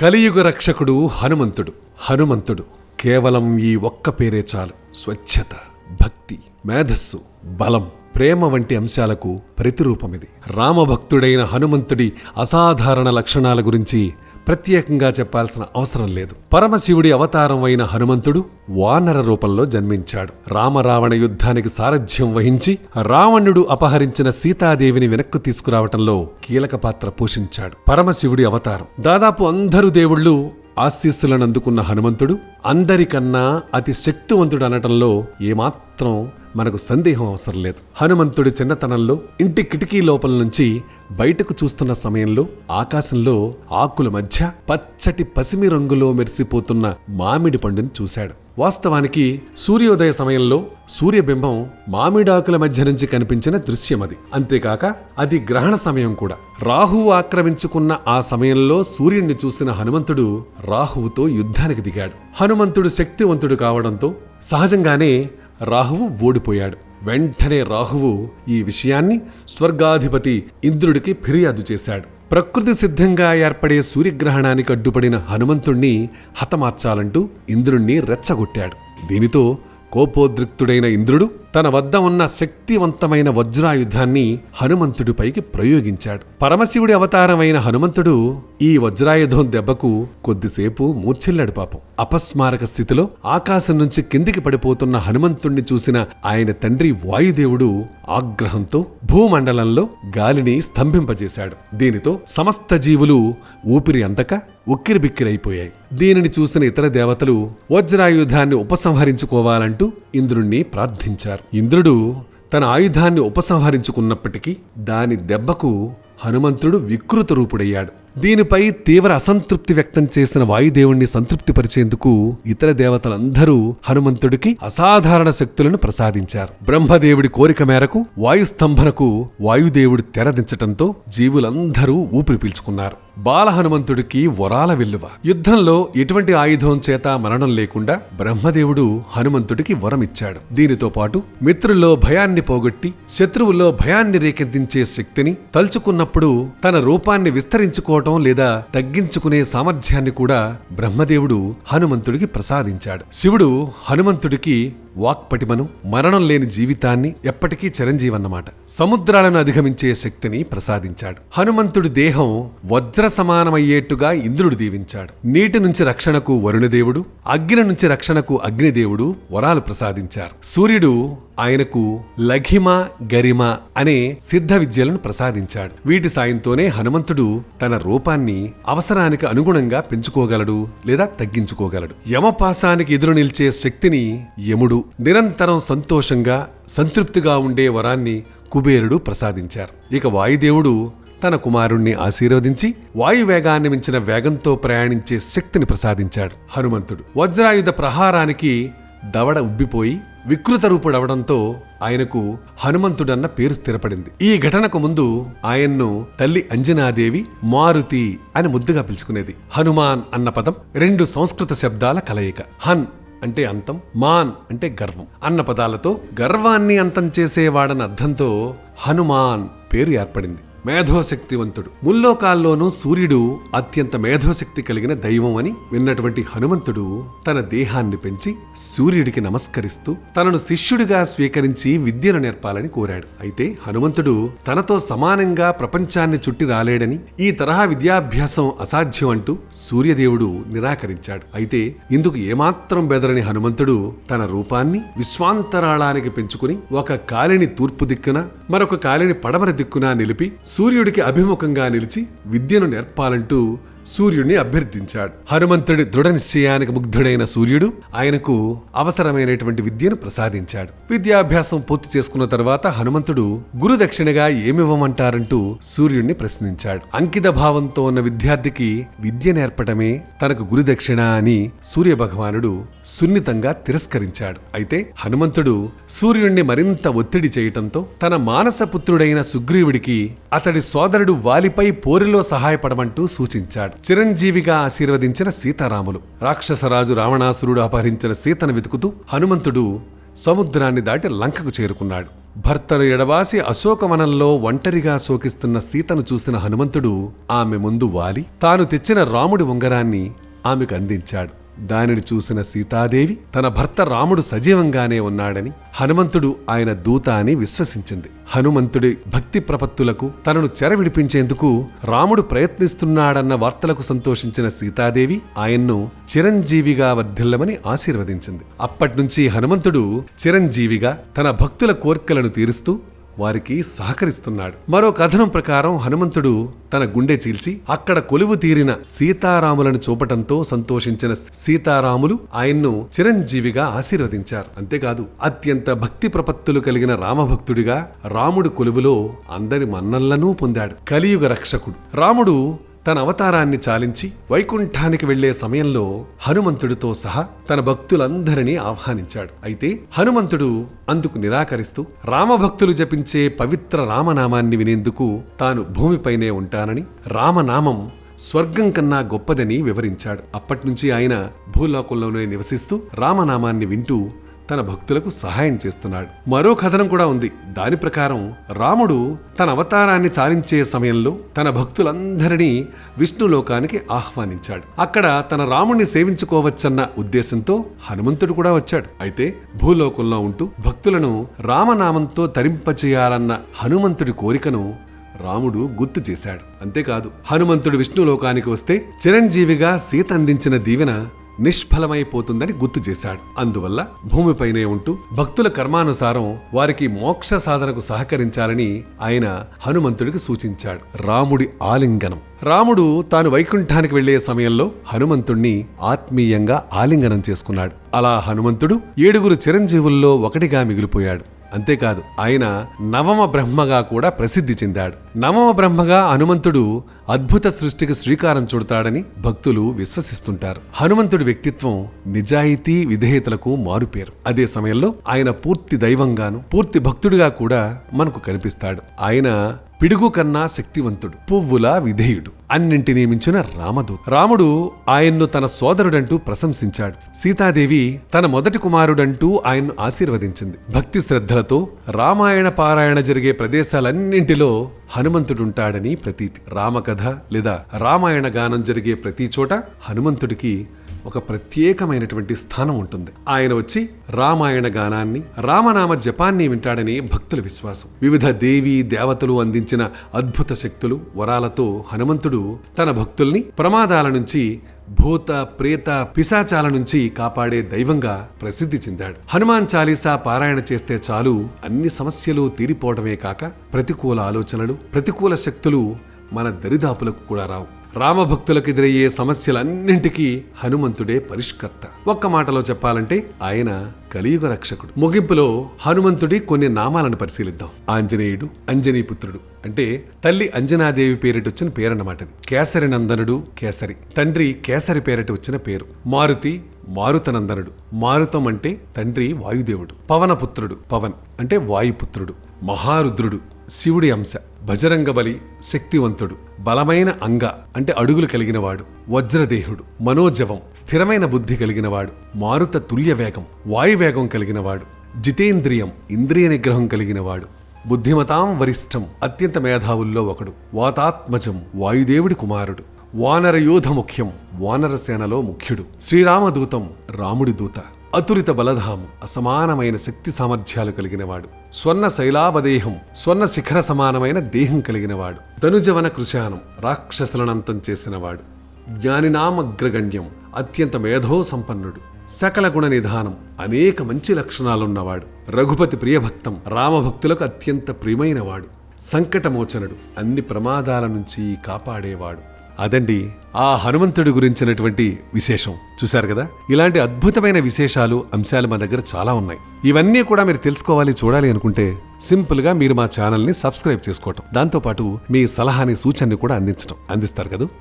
కలియుగ రక్షకుడు హనుమంతుడు. హనుమంతుడు కేవలం ఈ ఒక్క పేరే చాలు. స్వచ్ఛత భక్తి మేధస్సు బలం ప్రేమ వంటి అంశాలకు ప్రతిరూపమిది. రామభక్తుడైన హనుమంతుడి అసాధారణ లక్షణాల గురించి ప్రత్యేకంగా చెప్పాల్సిన అవసరం లేదు. పరమశివుడి అవతారం అయిన హనుమంతుడు వానర రూపంలో జన్మించాడు. రామరావణ యుద్ధానికి సారథ్యం వహించి రావణుడు అపహరించిన సీతాదేవిని వెనక్కు తీసుకురావటంలో కీలక పాత్ర పోషించాడు. పరమశివుడి అవతారం. దాదాపు అందరు దేవుళ్ళు ఆశీస్సులను అందుకున్న హనుమంతుడు అందరికన్నా అతి శక్తివంతుడు అనటంలో ఏమాత్రం మనకు సందేహం అవసరం లేదు. హనుమంతుడి చిన్నతనంలో ఇంటి కిటికీ లోపల నుంచి బయటకు చూస్తున్న సమయంలో ఆకాశంలో ఆకుల మధ్య పచ్చటి పసిమి రంగులో మెరిసిపోతున్న మామిడి పండుని చూశాడు. వాస్తవానికి సూర్యోదయ సమయంలో సూర్యబింబం మామిడాకుల మధ్య నుంచి కనిపించిన దృశ్యం అది. అంతేకాక అది గ్రహణ సమయం కూడా. రాహువు ఆక్రమించుకున్న ఆ సమయంలో సూర్యుణ్ణి చూసిన హనుమంతుడు రాహువుతో యుద్ధానికి దిగాడు. హనుమంతుడు శక్తివంతుడు కావడంతో సహజంగానే రాహువు ఓడిపోయాడు. వెంటనే రాహువు ఈ విషయాన్ని స్వర్గాధిపతి ఇంద్రుడికి ఫిర్యాదు చేశాడు. ప్రకృతి సిద్ధంగా ఏర్పడే సూర్యగ్రహణానికి అడ్డుపడిన హనుమంతుణ్ణి హతమార్చాలంటూ ఇంద్రుణ్ణి రెచ్చగొట్టాడు. దీనితో కోపోద్రిక్తుడైన ఇంద్రుడు తన వద్ద ఉన్న శక్తివంతమైన వజ్రాయుధాన్ని హనుమంతుడిపైకి ప్రయోగించాడు. పరమశివుడి అవతారమైన హనుమంతుడు ఈ వజ్రాయుధం దెబ్బకు కొద్దిసేపు మూర్ఛిల్లాడు పాపం. అపస్మారక స్థితిలో ఆకాశం నుంచి కిందికి పడిపోతున్న హనుమంతుణ్ణి చూసిన ఆయన తండ్రి వాయుదేవుడు ఆగ్రహంతో భూమండలంలో గాలిని స్తంభింపజేశాడు. దీనితో సమస్త జీవులు ఊపిరి అందక ఉక్కిరిబిక్కిరైపోయాయి. దీనిని చూసిన ఇతర దేవతలు వజ్రాయుధాన్ని ఉపసంహరించుకోవాలంటూ ఇంద్రుణ్ణి ప్రార్థించారు. ఇంద్రుడు తన ఆయుధాన్ని ఉపసంహరించుకున్నప్పటికీ దాని దెబ్బకు హనుమంతుడు వికృత రూపుడయ్యాడు. దీనిపై తీవ్ర అసంతృప్తి వ్యక్తం చేసిన వాయుదేవుణ్ణి సంతృప్తిపరిచేందుకు ఇతర దేవతలందరూ హనుమంతుడికి అసాధారణ శక్తులను ప్రసాదించారు. బ్రహ్మదేవుడి కోరిక మేరకు వాయుస్తంభనకు వాయుదేవుడు తెరదించటంతో జీవులందరూ ఊపిరి పీల్చుకున్నారు. బాల హనుమంతుడికి వరాల విల్లువ. యుద్ధంలో ఎటువంటి ఆయుధం చేత మరణం లేకుండా బ్రహ్మదేవుడు హనుమంతుడికి వరమిచ్చాడు. దీనితో పాటు మిత్రుల్లో భయాన్ని పోగొట్టి శత్రువుల్లో భయాన్ని రేకెత్తించే శక్తిని తలుచుకున్నప్పుడు తన రూపాన్ని విస్తరించుకోవటం లేదా తగ్గించుకునే సామర్థ్యాన్ని కూడా బ్రహ్మదేవుడు హనుమంతుడికి ప్రసాదించాడు. శివుడు హనుమంతుడికి వాక్పటిమను మరణం లేని జీవితాన్ని ఎప్పటికీ చిరంజీవన్నమాట. సముద్రాలను అధిగమించే శక్తిని ప్రసాదించాడు. హనుమంతుడి దేహం వజ్ర సమానమయ్యేట్టుగా ఇంద్రుడు దీవించాడు. నీటి నుంచి రక్షణకు వరుణదేవుడు అగ్ని నుంచి రక్షణకు అగ్నిదేవుడు వరాలు ప్రసాదించారు. సూర్యుడు ఆయనకు లఘిమ గరిమ అనే సిద్ధ విద్యలను ప్రసాదించాడు. వీటి సాయంతోనే హనుమంతుడు తన రూపాన్ని అవసరానికి అనుగుణంగా పెంచుకోగలడు లేదా తగ్గించుకోగలడు. యమపాసానికి ఎదురు నిలిచే శక్తిని యముడు నిరంతరం సంతోషంగా సంతృప్తిగా ఉండే వరాన్ని కుబేరుడు ప్రసాదించారు. ఇక వాయుదేవుడు తన కుమారుణ్ణి ఆశీర్వదించి వాయువేగాన్ని మించిన వేగంతో ప్రయాణించే శక్తిని ప్రసాదించాడు హనుమంతుడు. వజ్రాయుధ ప్రహారానికి దవడ ఉబ్బిపోయి వికృత రూపుడవడంతో ఆయనకు హనుమంతుడన్న పేరు స్థిరపడింది. ఈ ఘటనకు ముందు ఆయన్ను తల్లి అంజనాదేవి మారుతి అని ముద్దుగా పిలుచుకునేది. హనుమాన్ అన్న పదం రెండు సంస్కృత శబ్దాల కలయిక. హన్ అంటే అంతం మాన్ అంటే గర్వం. అన్న పదాలతో గర్వాన్ని అంతం చేసేవాడన్న అర్థంతో హనుమాన్ పేరు ఏర్పడింది. మేధోశక్తివంతుడు. ముల్లోకాల్లోనూ సూర్యుడు అత్యంత మేధోశక్తి కలిగిన దైవం అని విన్నటువంటి హనుమంతుడు తన దేహాన్ని పెంచి సూర్యుడికి నమస్కరిస్తూ తనను శిష్యుడిగా స్వీకరించి విద్యను నేర్పాలని కోరాడు. అయితే హనుమంతుడు తనతో సమానంగా ప్రపంచాన్ని చుట్టి రాలేడని ఈ తరహా విద్యాభ్యాసం అసాధ్యం అంటూ సూర్యదేవుడు నిరాకరించాడు. అయితే ఇందుకు ఏమాత్రం బెదరని హనుమంతుడు తన రూపాన్ని విశ్వాంతరాళానికి పెంచుకుని ఒక కాలిని తూర్పు దిక్కున మరొక కాలిని పడమర దిక్కున నిలిపి సూర్యుడికి అభిముఖంగా నిలిచి విద్యను నేర్పాలంటూ సూర్యుడిని అభ్యర్థించాడు. హనుమంతుడి దృఢ నిశ్చయానికి ముగ్ధుడైన సూర్యుడు ఆయనకు అవసరమైనటువంటి విద్యను ప్రసాదించాడు. విద్యాభ్యాసం పూర్తి చేసుకున్న తర్వాత హనుమంతుడు గురుదక్షిణగా ఏమివ్వమంటారంటూ సూర్యుడిని ప్రశ్నించాడు. అంకిత భావంతో ఉన్న విద్యార్థికి విద్య నేర్పటమే తనకు గురుదక్షిణ అని సూర్య భగవానుడు సున్నితంగా తిరస్కరించాడు. అయితే హనుమంతుడు సూర్యుణ్ణి మరింత ఒత్తిడి చేయటంతో తన మానసపుత్రుడైన సుగ్రీవుడికి అతడి సోదరుడు వాలిపై పోరులో సహాయపడమంటూ సూచించాడు. చిరంజీవిగా ఆశీర్వదించిన సీతారాములు. రాక్షసరాజు రావణాసురుడు అపహరించిన సీతను వెతుకుతూ హనుమంతుడు సముద్రాన్ని దాటి లంకకు చేరుకున్నాడు. భర్తను ఎడబాసి అశోకవనంలో ఒంటరిగా శోకిస్తున్న సీతను చూసిన హనుమంతుడు ఆమె ముందు వాలి. తాను తెచ్చిన రాముడి ఉంగరాన్ని ఆమెకు అందించాడు. దానిని చూసిన సీతాదేవి తన భర్త రాముడు సజీవంగానే ఉన్నాడని హనుమంతుడు ఆయన దూత అని విశ్వసించింది. హనుమంతుడి భక్తి ప్రపత్తులకు తనను చెర విడిపించేందుకు రాముడు ప్రయత్నిస్తున్నాడన్న వార్తలకు సంతోషించిన సీతాదేవి ఆయన్ను చిరంజీవిగా వర్ధిల్లమని ఆశీర్వదించింది. అప్పట్నుంచి హనుమంతుడు చిరంజీవిగా తన భక్తుల కోర్కెలను తీరుస్తూ వారికి సహకరిస్తున్నాడు. మరో కథనం ప్రకారం హనుమంతుడు తన గుండె చీల్చి అక్కడ కొలువు తీరిన సీతారాములను చూపటంతో సంతోషించిన సీతారాములు ఆయన్ను చిరంజీవిగా ఆశీర్వదించారు. అంతేకాదు అత్యంత భక్తి ప్రపత్తులు కలిగిన రామభక్తుడిగా రాముడు కొలువులో అందరి మన్నల్లను పొందాడు. కలియుగ రక్షకుడు. రాముడు తన అవతారాన్ని చాలించి వైకుంఠానికి వెళ్ళే సమయంలో హనుమంతుడితో సహా తన భక్తులందరినీ ఆహ్వానించాడు. అయితే హనుమంతుడు అందుకు నిరాకరిస్తూ రామభక్తులు జపించే పవిత్ర రామనామాన్ని వినేందుకు తాను భూమిపైనే ఉంటానని రామనామం స్వర్గం కన్నా గొప్పదని వివరించాడు. అప్పట్నుంచి ఆయన భూలోకంలోనే నివసిస్తూ రామనామాన్ని వింటూ తన భక్తులకు సహాయం చేస్తున్నాడు. మరో కథనం కూడా ఉంది. దాని ప్రకారం రాముడు తన అవతారాన్ని చాలించే సమయంలో తన భక్తులందరినీ విష్ణులోకానికి ఆహ్వానించాడు. అక్కడ తన రాముణ్ణి సేవించుకోవచ్చన్న ఉద్దేశంతో హనుమంతుడు కూడా వచ్చాడు. అయితే భూలోకంలో ఉంటూ భక్తులను రామనామంతో తరింపచేయాలన్న హనుమంతుడి కోరికను రాముడు గుర్తు చేశాడు. అంతేకాదు హనుమంతుడు విష్ణులోకానికి వస్తే చిరంజీవిగా సీత అందించిన దీవెన నిష్ఫలమైపోతుందని గుర్తు చేశాడు. అందువల్ల భూమిపైనే ఉంటూ భక్తుల కర్మానుసారం వారికి మోక్ష సాధనకు సహకరించాలని ఆయన హనుమంతుడికి సూచించాడు. రాముడి ఆలింగనం. రాముడు తాను వైకుంఠానికి వెళ్ళే సమయంలో హనుమంతుణ్ణి ఆత్మీయంగా ఆలింగనం చేసుకున్నాడు. అలా హనుమంతుడు ఏడుగురు చిరంజీవుల్లో ఒకటిగా మిగిలిపోయాడు. అంతేకాదు ఆయన నవమ బ్రహ్మగా కూడా ప్రసిద్ధి చెందాడు. నవమ బ్రహ్మగా హనుమంతుడు అద్భుత సృష్టికి శ్రీకారం చుడతాడని భక్తులు విశ్వసిస్తుంటారు. హనుమంతుడి వ్యక్తిత్వం నిజాయితీ విధేయతలకు మారుపేరు. అదే సమయంలో ఆయన పూర్తి దైవంగాను పూర్తి భక్తుడిగా కూడా మనకు కనిపిస్తాడు. ఆయన పిడుగు కన్నా శక్తివంతుడు పువ్వుల విధేయుడు. అన్నింటినీ మించిన రామదు రాముడు ఆయన్ను తన సోదరుడంటూ ప్రశంసించాడు. సీతాదేవి తన మొదటి కుమారుడంటూ ఆయన్ను ఆశీర్వదించింది. భక్తి శ్రద్ధలతో రామాయణ పారాయణ జరిగే ప్రదేశాలన్నింటిలో హనుమంతుడుంటాడని ప్రతీతి. రామకథ లేదా రామాయణ గానం జరిగే ప్రతి చోట హనుమంతుడికి ఒక ప్రత్యేకమైనటువంటి స్థానం ఉంటుంది. ఆయన వచ్చి రామాయణ గానాన్ని రామనామ జపాన్ని వింటాడని భక్తుల విశ్వాసం. వివిధ దేవీ దేవతలు అందించిన అద్భుత శక్తులు వరాలతో హనుమంతుడు తన భక్తుల్ని ప్రమాదాల నుంచి భూత ప్రేత పిశాచాల నుంచి కాపాడే దైవంగా ప్రసిద్ధి చెందాడు. హనుమాన్ చాలీసా పారాయణ చేస్తే చాలు అన్ని సమస్యలు తీరిపోవడమే కాక ప్రతికూల ఆలోచనలు ప్రతికూల శక్తులు మన దరిదాపులకు కూడా రావు. రామభక్తులకు ఎదురయ్యే సమస్యలన్నింటికీ హనుమంతుడే పరిష్కర్త. ఒక్క మాటలో చెప్పాలంటే ఆయన కలియుగ రక్షకుడు. ముగింపులో హనుమంతుడి కొన్ని నామాలను పరిశీలిద్దాం. ఆంజనేయుడు అంజనీపుత్రుడు అంటే తల్లి అంజనాదేవి పేరిట వచ్చిన పేరన్నమాట కేసరి నందనుడు కేసరి. తండ్రి కేసరి పేరిట వచ్చిన పేరు. మారుతి మారుతనందనుడు. మారుతం అంటే తండ్రి వాయుదేవుడు. పవనపుత్రుడు పవన్ అంటే వాయుపుత్రుడు. మహారుద్రుడు శివుడి అంశ బజరంగబలి శక్తివంతుడు బలమైన అంగ అంటే అడుగులు కలిగినవాడు వజ్రదేహుడు మనోజవం స్థిరమైన బుద్ధి కలిగినవాడు మారుత తుల్య వేగం వాయువేగం కలిగినవాడు జితేంద్రియం ఇంద్రియ నిగ్రహం కలిగినవాడు బుద్ధిమతాం వరిష్టం అత్యంత మేధావుల్లో ఒకడు వాతాత్మజం వాయుదేవుడి కుమారుడు వానర యోధ ముఖ్యం వానర సేనలో ముఖ్యుడు శ్రీరామదూతం రాముడి దూత. అతురిత బలధాం అసమానమైన శక్తి సామర్థ్యాలు కలిగినవాడు. స్వర్ణ శైలాభదేహం స్వర్ణ శిఖర సమానమైన దేహం కలిగినవాడు. ధనుజవన కృశానం రాక్షసులనంతం చేసినవాడు. జ్ఞానినామగ్రగణ్యం అత్యంత మేధో సంపన్నుడు సకల గుణ నిధానం అనేక మంచి లక్షణాలున్నవాడు. రఘుపతి ప్రియభక్తం రామభక్తులకు అత్యంత ప్రియమైనవాడు. సంకటమోచనుడు అన్ని ప్రమాదాల నుంచి కాపాడేవాడు. అదండి ఆ హనుమంతుడి గురించినటువంటి విశేషం. చూశారు కదా? ఇలాంటి అద్భుతమైన విశేషాలు అంశాలు మా దగ్గర చాలా ఉన్నాయి. ఇవన్నీ కూడా మీరు తెలుసుకోవాలి చూడాలి అనుకుంటే సింపుల్గా మీరు మా ఛానల్ని సబ్స్క్రైబ్ చేసుకోవటం. దాంతోపాటు మీ సలహాని సూచనని కూడా అందించడం అందిస్తారు కదా?